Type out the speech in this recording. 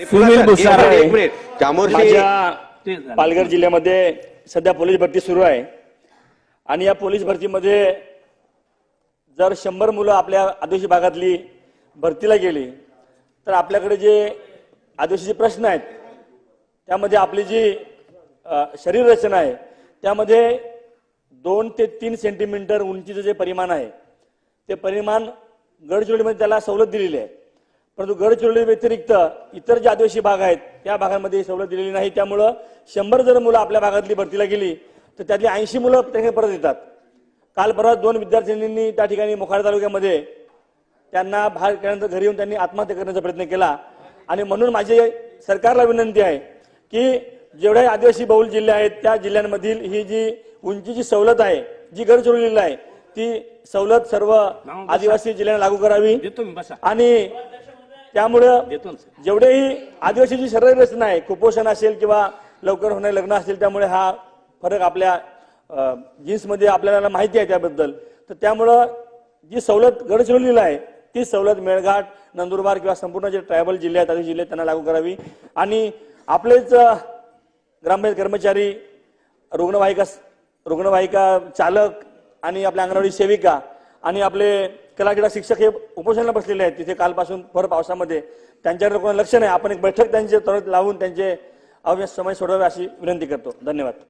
सुनील एक भुसारे. मिनिट, एक मिनिट. चामोर्शी माझ्या पालघर जिल्ह्यामध्ये सध्या पोलीस भरती सुरू आहे. आणि या पोलीस भरतीमध्ये जर शंभर मुलं आपल्या आदिवासी भागातली भरतीला गेली तर आपल्याकडे जे आदिवासीचे प्रश्न आहेत त्यामध्ये आपली जी शरीर रचना आहे त्यामध्ये दोन ते तीन सेंटीमीटर उंचीचं जे परिमाण आहे ते परिमाण गडचिरोलीमध्ये त्याला सवलत दिलेली आहे. परंतु गडचिरोली व्यतिरिक्त इतर जे आदिवासी भाग आहेत त्या भागांमध्ये ही सवलत दिलेली नाही. त्यामुळं शंभर जर मुलं आपल्या भागातली भरतीला गेली तर त्यातली ऐंशी मुलं त्यांनी परत येतात. काल परत दोन विद्यार्थिनींनी त्या ठिकाणी मोखाडा तालुक्यामध्ये त्यांना बाहेर काढण्यानंतर घरी येऊन त्यांनी आत्महत्या करण्याचा प्रयत्न केला. आणि म्हणून माझी सरकारला विनंती आहे की जेवढे आदिवासी बहुल जिल्हे आहेत त्या जिल्ह्यांमधील ही जी उंचीची सवलत आहे जी गडचिरोलीला आहे ती सवलत सर्व आदिवासी जिल्ह्यांना लागू करावी. आणि त्यामुळं. जेवढेही आदिवासीची शरीर रचना आहे कुपोषण असेल किंवा लवकर होणारे लग्न असेल त्यामुळे हा फरक आपल्या जीन्समध्ये आपल्याला माहिती आहे त्याबद्दल तर त्यामुळं जी सवलत गडचिरोलीला आहे ती सवलत मेळघाट नंदुरबार किंवा संपूर्ण जे ट्रायबल जिल्हे आहेत आदिवासी जिल्हे त्यांना लागू करावी आणि आपलेच ग्रामपंचायत कर्मचारी रुग्णवाहिका रुग्णवाहिका चालक आणि आपल्या अंगणवाडी सेविका आणि आपले कलाक्रीडा शिक्षक हे उपोषणाला बसलेले आहेत. तिथे कालपासून भर पावसामध्ये त्यांच्याकडे कोणाला लक्ष नाही. आपण एक बैठक त्यांचे त्वरित लावून त्यांचे अव्यस्त समय सोडवावे अशी विनंती करतो. धन्यवाद.